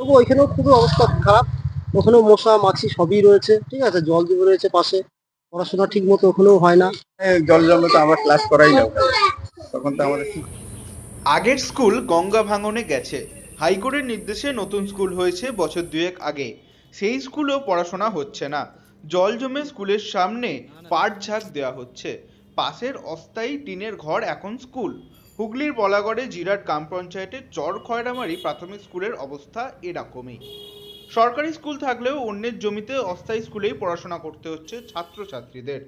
তবু ওইখানেও খুবই অবস্থা খারাপ। ওখানেও মশা মাছি সবই রয়েছে ঠিক আছে? জল দিয়ে রয়েছে পাশে। পড়াশোনা ঠিক মতো ওখানেও হয় না। জল জমে তো আমরা ক্লাস করাই না। তখন তো আমাদের আগের স্কুল গঙ্গা ভাঙনে গেছে। হাইকোর্টের নির্দেশে নতুন স্কুল হয়েছে বছর দুয়েক আগে। সেই স্কুলেও পড়াশোনা হচ্ছে না। জল জমে স্কুলের সামনে পাট ঝাঁক দেওয়া হচ্ছে। পাশের অস্থায়ী টিনের ঘর এখন স্কুল। হুগলির বলাগড়ে জিরাট গ্রাম পঞ্চায়েতের চর খয়রামারি প্রাথমিক স্কুলের অবস্থা এরকমই। সরকারি স্কুল থাকলেও অন্যের জমিতে অস্থায়ী স্কুলেই পড়াশোনা করতে হচ্ছে ছাত্রছাত্রীদের।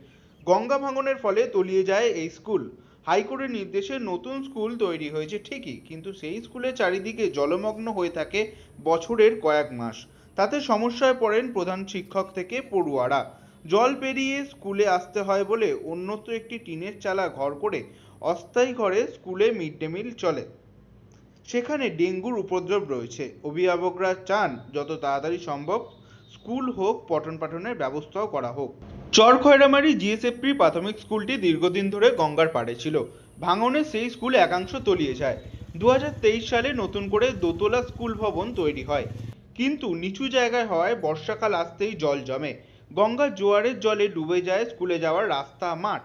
গঙ্গা ভাঙনের ফলে তলিয়ে যায় এই স্কুল। হাইকোর্টের নির্দেশে নতুন স্কুল তৈরি হয়েছে ঠিকই, কিন্তু সেই স্কুলের চারিদিকে জলমগ্ন হয়ে থাকে বছরের কয়েক মাস। তাতে সমস্যায় পড়েন প্রধান শিক্ষক থেকে পড়ুয়ারা। জল পেরিয়ে স্কুলে আসতে হয় বলে অন্যত্র একটি টিনের চালা ঘর করে অস্থায়ী ঘরে স্কুলে মিড ডে মিল চলে। সেখানে ডেঙ্গুর উপদ্রব রয়েছে। অভিভাবকরা চান যত তাড়াতাড়ি সম্ভব স্কুল হোক পঠন পাঠনের ব্যবস্থাও করা হোক। চর খয়রামারি জিএসএফপি প্রাথমিক স্কুলটি দীর্ঘদিন ধরে গঙ্গার পাড়ে ছিল। ভাঙনে সেই স্কুল একাংশ তলিয়ে যায়। দু হাজার তেইশ সালে নতুন করে দোতলা স্কুল ভবন তৈরি হয়। কিন্তু নিচু জায়গায় হওয়ায় বর্ষাকাল আসতেই জল জমে। গঙ্গার জোয়ারের জলে ডুবে যায় স্কুলে যাওয়ার রাস্তা মাঠ।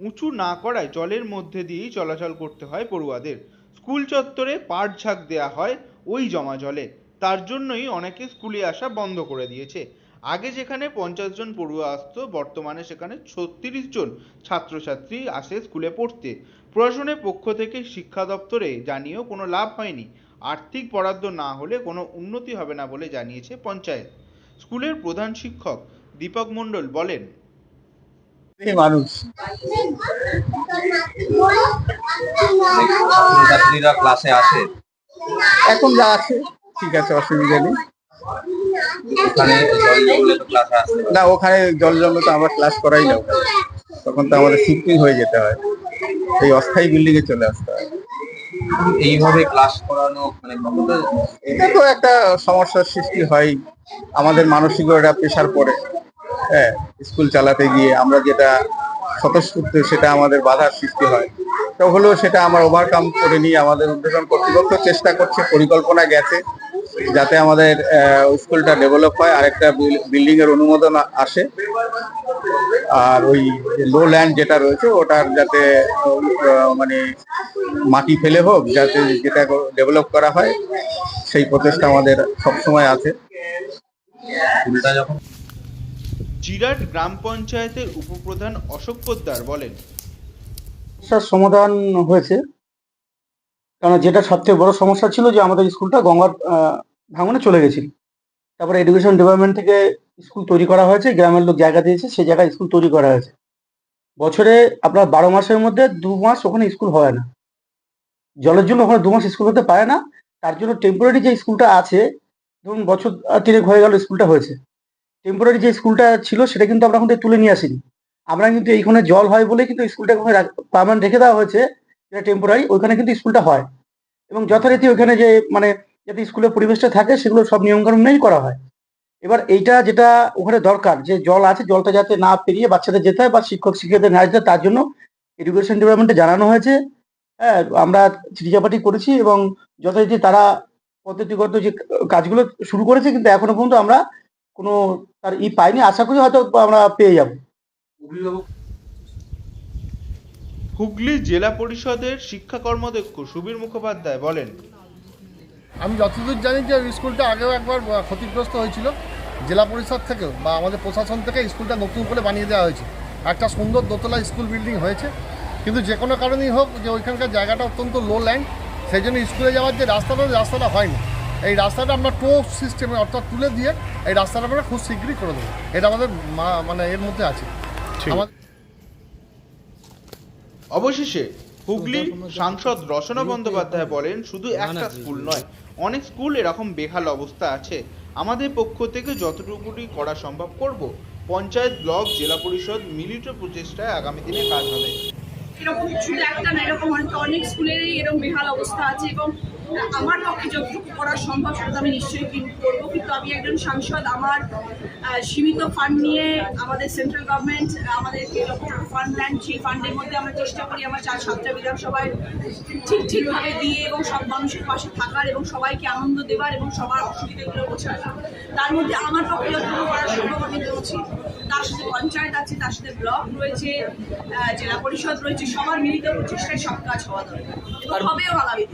উঁচু না করায় জলের মধ্যে দিয়েই চলাচল করতে হয় পড়ুয়াদের। স্কুল চত্বরে পাট ঝাঁক দেওয়া হয় ওই জমা জলে। তার জন্যই অনেকে স্কুলে আসা বন্ধ করে দিয়েছে। আগে যেখানে পঞ্চাশ জন পড়ুয়া আসতো, বর্তমানে সেখানে ছত্রিশ জন ছাত্রছাত্রী আসে স্কুলে পড়তে। প্রশাসনের পক্ষ থেকে শিক্ষা দপ্তরে জানিয়েও কোনো লাভ হয়নি। আর্থিক বরাদ্দ না হলে কোনো উন্নতি হবে না বলে জানিয়েছে পঞ্চায়েত। স্কুলের প্রধান শিক্ষক দীপক মণ্ডল বলেন মানুষ। ছাত্রীরা ক্লাসে আসে? এখন যা আছে ঠিক আছে অসুবিধা নেই। জমলে না ওখানে জল জমে তো আমরা ক্লাস করাই না তখন তো আমাদের শিফটিং হয়ে যেতে হয়। এই অস্থায়ী বিল্ডিং এ চলে আসতে হয়। এইভাবে ক্লাস করানো মানে এটা তো একটা সমস্যার সৃষ্টি হয়। আমাদের মানসিক একটা প্রেশার পড়ে। হ্যাঁ স্কুল চালাতে গিয়ে আমরা যেটা স্বতঃস্ফূর্ত সেটা আমাদের বাধার সৃষ্টি হয়। তো হলেও সেটা আমার ওভারকাম করে নিয়ে আমাদের উদ্বোধন কর্তৃপক্ষ চেষ্টা করছে, পরিকল্পনা গেছে যাতে আমাদের স্কুলটা ডেভেলপ হয়, আরেকটা বিল্ডিং এর অনুমোদন আসে। আর ওই লো ল্যান্ড যেটা রয়েছে, ওটার যাতে মানে মাটি ফেলে হোক, যাতে যেটা ডেভেলপ করা হয়, সেই প্রচেষ্টা আমাদের সবসময় আছে। স্কুলটা যখন জিরাট গ্রাম পঞ্চায়েতের উপপ্রধান অশোক পোদ্দার বলেন। সমস্যার সমাধান হয়েছে। কারণ যেটা সবথেকে বড় সমস্যা ছিল যে আমাদের স্কুলটা গঙ্গার ভাঙনে চলে গেছিল। তারপরে এডুকেশন ডিপার্টমেন্ট থেকে স্কুল তৈরি করা হয়েছে, গ্রামের লোক জায়গা দিয়েছে সেই জায়গায় স্কুল তৈরি করা হয়েছে। বছরে আপনার বারো মাসের মধ্যে দু মাস ওখানে স্কুল হয় না। জলের জন্য ওখানে দু মাস স্কুল হতে পারে না। তার জন্য টেম্পোরারি যে স্কুলটা আছে, ধরুন বছর তিনেক হয়ে গেল স্কুলটা হয়েছে। টেম্পোরারি যে স্কুলটা ছিল সেটা কিন্তু আমরা এখন তুলে নিয়ে আসিনি। আমরা কিন্তু এইখানে জল হয় বলে কিন্তু স্কুলটা ওখানে পার্মানেন্ট রেখে দেওয়া হয়েছে, যেটা টেম্পোরারি ওইখানে কিন্তু স্কুলটা হয়। এবং যথারীতি ওইখানে যে মানে যাতে স্কুলের পরিবেশটা থাকে, সেগুলো সব নিয়মকানুন মেনেই করা হয়। এবার এইটা যেটা ওখানে দরকার, যে জল আছে, জলটা যাতে না পেরিয়ে বাচ্চাদের যেতে হয় বা শিক্ষক, শিক্ষকদের না যেতে তার জন্য এডুকেশন ডিপার্টমেন্টে জানানো হয়েছে। হ্যাঁ আমরা চিঠিচাপাটি করেছি এবং যথারীতি তারা পদ্ধতিগত যে কাজগুলো শুরু করেছে, কিন্তু এখনও পর্যন্ত আমরা কোনো তার ই পাইনি। আশা করি হয়তো আমরা পেয়ে যাব। হুগলি জেলা পরিষদের শিক্ষা কর্মদক্ষ সুবীর মুখোপাধ্যায় বলেন আমি যতদূর জানি যে স্কুলটা আগেও একবার ক্ষতিগ্রস্ত হয়েছিল জেলা পরিষদ থেকেও বা আমাদের প্রশাসন থেকে স্কুলটা নতুন করে বানিয়ে দেওয়া হয়েছে। একটা সুন্দর দোতলা স্কুল বিল্ডিং হয়েছে। কিন্তু যে কোনো কারণেই হোক যে ওইখানকার জায়গাটা অত্যন্ত লো ল্যান্ড সেই জন্য স্কুলে যাওয়ার যে রাস্তাটা রাস্তাটা হয়নি। এই রাস্তাটা আমরা টো সিস্টেমে অর্থাৎ তুলে দিয়ে এই রাস্তাটা আমরা খুব শীঘ্রই করে দেবো। এটা আমাদের মা- মানে এর মধ্যে আছে। অবশেষে হুগলির সাংসদ রচনা বন্দ্যোপাধ্যায় বলেন শুধু একটা স্কুল নয় অনেক স্কুল এরকম বেহাল অবস্থা আছে। আমাদের পক্ষ থেকে যতটুকুটি করা সম্ভব করব। পঞ্চায়েত ব্লক জেলা পরিষদ মিলিত প্রচেষ্টায় আগামী দিনে কাজ হবে। এরকম শুধু একটা না এরকম অনেক অনেক স্কুলেরই এরকম বেহাল অবস্থা আছে এবং আমার পক্ষে যতটুকু করা সম্ভব সেটা আমি নিশ্চয়ই কিন্তু করব। কিন্তু আমি একজন সাংসদ আমার সীমিত ফান্ড নিয়ে আমাদের সেন্ট্রাল গভর্নমেন্ট আমাদের যে লক্ষ ফান্ড দেন সেই ফান্ডের মধ্যে আমরা চেষ্টা করি আমার চার সাতটা বিধানসভায় ঠিক ঠিকভাবে দিয়ে এবং সব মানুষের পাশে থাকার এবং সবাইকে আনন্দ দেওয়ার এবং সবার অসুবিধাগুলো বোঝার তার মধ্যে আমার পক্ষে যতটুকু করা সম্ভব আমি করছি তার সাথে পঞ্চায়েত আছে তার সাথে ব্লক রয়েছে জেলা পরিষদ রয়েছে সবার মিলিত প্রচেষ্টায় সব কাজ হওয়া দরকার। হবেও আগামী